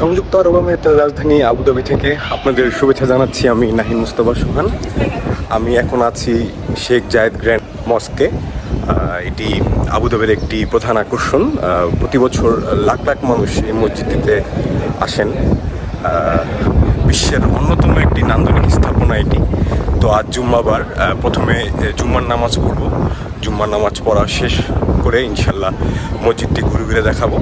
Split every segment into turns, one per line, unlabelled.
সংযুক্ত আরব আমিরাতের রাজধানী আবুধাবি থেকে আপনাদের শুভেচ্ছা জানাচ্ছি আমি নাহিম মুস্তফা সুহান। আমি এখন আছি শেখ জায়েদ গ্র্যান্ড মস্কে। এটি আবুধাবির একটি প্রধান আকর্ষণ। প্রতি বছর লাখ লাখ মানুষ এই মসজিদটিতে আসেন। বিশ্বের অন্যতম একটি নান্দনিক স্থাপনা এটি। তো আজ জুম্মাবার প্রথমে জুম্মার নামাজ পড়ব। জুম্মার নামাজ পড়া শেষ করে ইনশাল্লাহ মসজিদটি ঘুরে ঘুরে দেখাবো।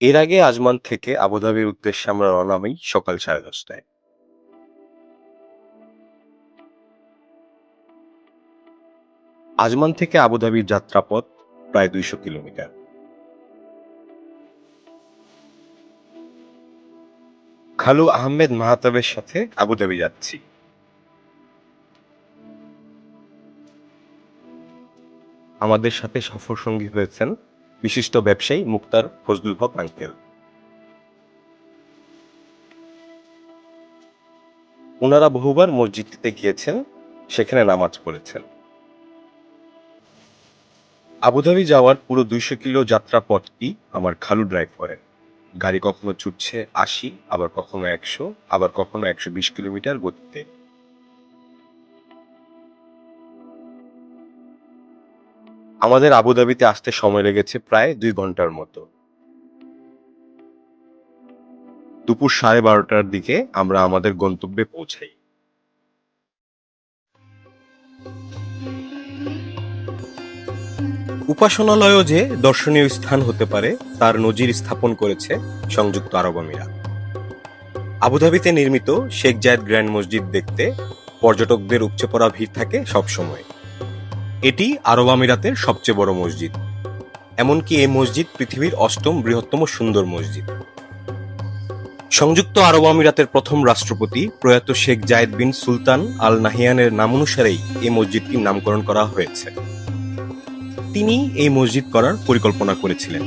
এর আগে আজমান থেকে আবুধাবির উদ্দেশ্যে আমরা রওনা হই সকাল সাড়ে দশটায়। আজমান থেকে আবুধাবির যাত্রাপথ প্রায় দুইশো কিলোমিটার। খালু আহমেদ মাহাতাবের সাথে আবুধাবি যাচ্ছি। আমাদের সাথে সফর সঙ্গী হয়েছেন বিশিষ্ট ব্যবসায়ী মুক্তার ফজলুল হক আঙ্কেল। ওনারা বহুবার মসজিদটিতে গিয়েছেন, সেখানে নামাজ পড়েছেন। আবুধাবি যাওয়ার পুরো দুইশো কিলো যাত্রা পথটি আমার খালু ড্রাইভ করেন গাড়ি কখনো ছুটছে আশি, আবার কখনো একশো, আবার কখনো একশো বিশ কিলোমিটার গতিতে। আমাদের আবুধাবিতে আসতে সময় লেগেছে প্রায় দুই ঘণ্টার মতো। দুপুর সাড়ে বারোটার দিকে আমরা আমাদের গন্তব্যে পৌঁছাই। উপাসনালয়ও যে দর্শনীয় স্থান হতে পারে, তার নজির স্থাপন করেছে সংযুক্ত আরব আমিরাত। আবুধাবিতে নির্মিত শেখ জায়েদ গ্র্যান্ড মসজিদ দেখতে পর্যটকদের উপচে পড়া ভিড় থাকে সবসময়। এটি আরব আমিরাতের সবচেয়ে বড় মসজিদ। এমনকি এই মসজিদ পৃথিবীর অষ্টম বৃহত্তম সুন্দর মসজিদ। সংযুক্ত আরব আমিরাতের প্রথম রাষ্ট্রপতি প্রয়াত শেখ জায়েদ বিন সুলতান আল নাহিয়ানের নাম অনুসারেই এই মসজিদটির নামকরণ করা হয়েছে। তিনি এই মসজিদ করার পরিকল্পনা করেছিলেন।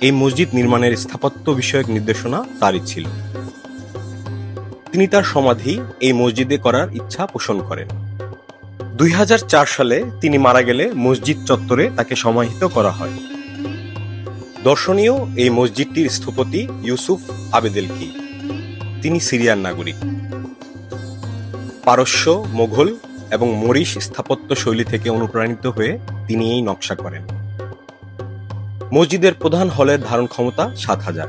এই মসজিদ নির্মাণের স্থাপত্য বিষয়ক নির্দেশনা তারই ছিল। তিনি তার সমাধি এই মসজিদে করার ইচ্ছা পোষণ করেন। দুই হাজার চার সালে তিনি মারা গেলে মসজিদ চত্বরে তাকে সমাহিত করা হয়। দর্শনীয় এই মসজিদটির স্থপতি ইউসুফ আবেদেলকি। তিনি সিরিয়ার নাগরিক। পারস্য, মোঘল এবং মরিশ স্থাপত্য শৈলী থেকে অনুপ্রাণিত হয়ে তিনি এই নকশা করেন। মসজিদের প্রধান হলের ধারণ ক্ষমতা সাত হাজার।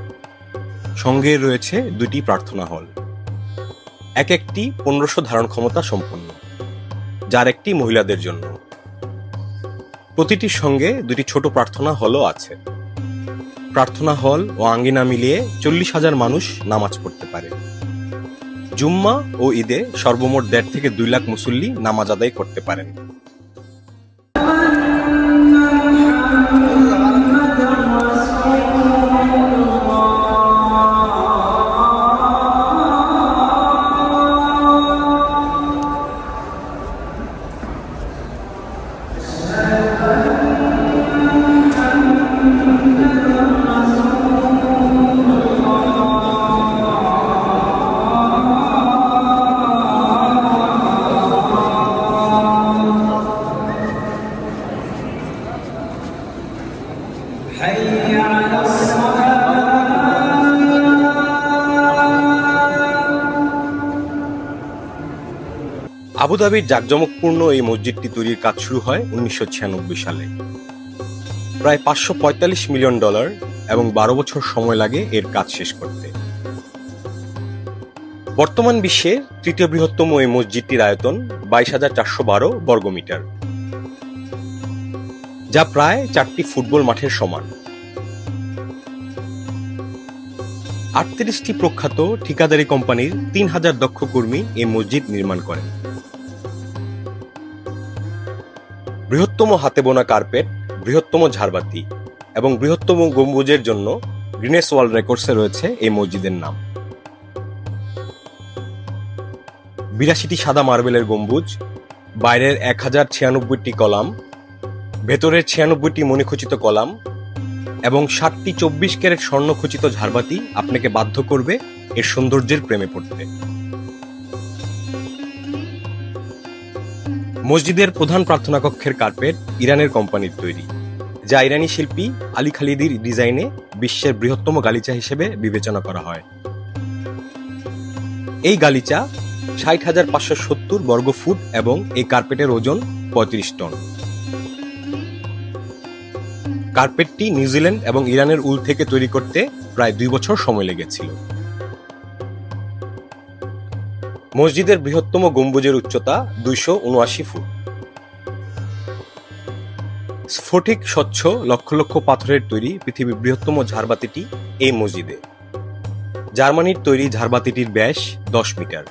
সঙ্গে রয়েছে দুটি প্রার্থনা হল। এক একটি পনেরোশো ধারণ ক্ষমতা সম্পন্ন। যার একটি মহিলাদের জন্য। প্রতিটির সঙ্গে দুটি ছোট প্রার্থনা হলও আছে। প্রার্থনা হল ও আঙ্গিনা মিলিয়ে চল্লিশ হাজার মানুষ নামাজ পড়তে পারে। জুম্মা ও ঈদে সর্বমোট দেড় থেকে দুই লাখ মুসল্লি নামাজ আদায় করতে পারেন। আবুধাবির জাঁকজমকপূর্ণ এই মসজিদটি তৈরির কাজ শুরু হয় উনিশশো ছিয়ানব্বই সালে। প্রায় পাঁচশো পঁয়তাল্লিশ মিলিয়ন ডলার এবং বারো বছর সময় লাগে এর কাজ শেষ করতে। বর্তমান বিশ্বের তৃতীয় বৃহত্তম এই মসজিদটির আয়তন বাইশ হাজার চারশো বারো বর্গমিটার যা প্রায় চারটি ফুটবল মাঠের সমান। আটত্রিশটি প্রখ্যাত ঠিকাদারি কোম্পানির তিন হাজার দক্ষ কর্মী এই মসজিদ নির্মাণ করেন। বৃহত্তম হাতে বোনা কার্পেট, বৃহত্তম ঝাড়বাতি এবং বৃহত্তম গম্বুজের জন্য গ্রিনেস ওয়ার্ল্ড রেকর্ডসে রয়েছে এই মসজিদের নাম। বিরাশিটি সাদা মার্বেলের গম্বুজ, বাইরের এক হাজার ছিয়ানব্বইটি কলাম, ভেতরের ছিয়ানব্বইটি মণিখচিত কলাম এবং ষাটটি চব্বিশ ক্যারেট স্বর্ণখচিত ঝাড়বাতি আপনাকে বাধ্য করবে এর সৌন্দর্যের প্রেমে পড়তে। মসজিদের প্রধান প্রার্থনা কক্ষের কার্পেট ইরানের কোম্পানির তৈরি, যা ইরানি শিল্পী আলী খালিদির ডিজাইনে বিশ্বের বৃহত্তম গালিচা হিসেবে বিবেচনা করা হয়। এই গালিচা ষাট হাজার পাঁচশো সত্তর বর্গ ফুট এবং এই কার্পেটের ওজন পঁয়ত্রিশ টন। কার্পেটটি নিউজিল্যান্ড এবং ইরানের উল থেকে তৈরি করতে প্রায় দুই বছর সময় লেগেছিল। মসজিদের বৃহত্তম গম্বুজের উচ্চতা দুইশো উনআশি ফুট। স্ফটিক স্বচ্ছ লক্ষ লক্ষ পাথরের তৈরি পৃথিবীর বৃহত্তম ঝাড়বাতিটি এই মসজিদে। জার্মানির তৈরি ঝাড়বাতিটির ব্যাস দশ মিটার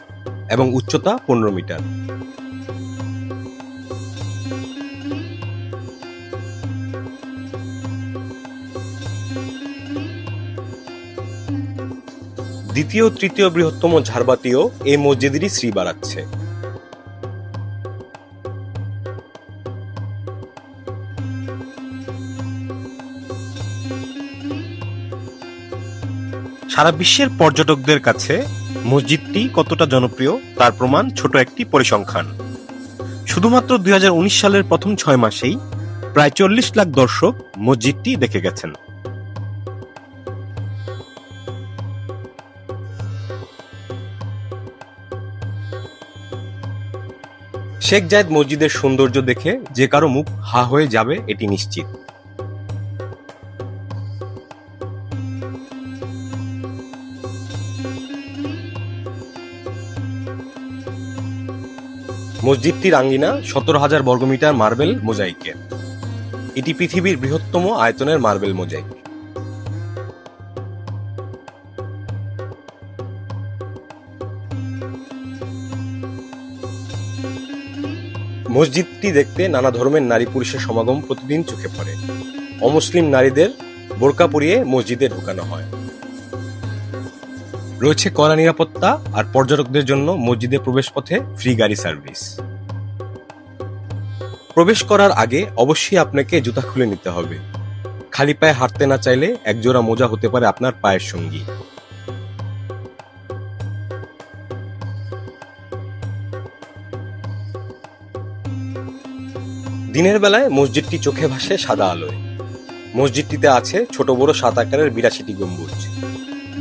এবং উচ্চতা পনেরো মিটার। দ্বিতীয়, তৃতীয় বৃহত্তম ঝাড়বাতিও এই মসজিদেরই শ্রী বাড়াচ্ছে। সারা বিশ্বের পর্যটকদের কাছে মসজিদটি কতটা জনপ্রিয় তার প্রমাণ ছোট একটি পরিসংখ্যান। শুধুমাত্র দুই হাজার উনিশ সালের প্রথম ছয় মাসেই প্রায় চল্লিশ লাখ দর্শক মসজিদটি দেখে গেছেন। শেখ জায়েদ মসজিদের সৌন্দর্য দেখে যে কারও মুখ হা হয়ে যাবে, এটি নিশ্চিত। মসজিদটির আঙ্গিনা সতেরো হাজার বর্গমিটার মার্বেল মোজাইকের। এটি পৃথিবীর বৃহত্তম আয়তনের মার্বেল মোজাইক। মসজিদটি দেখতে নানা ধর্মের নারী পুরুষের সমাগম প্রতিদিন চোখে পড়ে। অমুসলিম নারীদের বোরকা পরিয়ে মসজিদে ঢোকানো হয়। রয়েছে কড়া নিরাপত্তা আর পর্যটকদের জন্য মসজিদে প্রবেশপথে ফ্রি গাড়ি সার্ভিস প্রবেশ করার আগে অবশ্যই আপনাকে জুতা খুলে নিতে হবে। খালি পায়ে হাঁটতে না চাইলে একজোড়া মোজা হতে পারে আপনার পায়ের সঙ্গী। দিনের বেলায় মসজিদটি চোখে ভাসে সাদা আলোয়। মসজিদটিতে আছে ছোট বড় সাত আকারের বিরাশিটি গম্বুজ,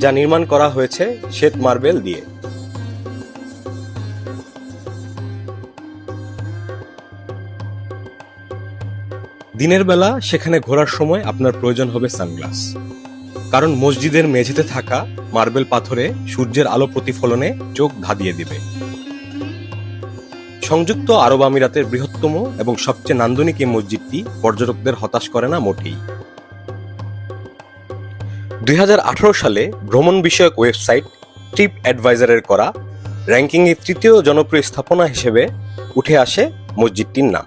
যা নির্মাণ করা হয়েছে শ্বেত মার্বেল দিয়ে। দিনের বেলা সেখানে ঘোরার সময় আপনার প্রয়োজন হবে সানগ্লাস, কারণ মসজিদের মেঝেতে থাকা মার্বেল পাথরে সূর্যের আলো প্রতিফলনে চোখ ধাঁধিয়ে দিবে। সংযুক্ত আরব আমিরাতের বৃহত্তম এবং সবচেয়ে নান্দনিক এই মসজিদটি পর্যটকদের হতাশ করে না মোটেই। দুই হাজার আঠারো সালে ভ্রমণ বিষয়ক ওয়েবসাইট ট্রিপ অ্যাডভাইজারের করা র্যাঙ্কিংয়ে তৃতীয় জনপ্রিয় স্থাপনা হিসেবে উঠে আসে মসজিদটির নাম।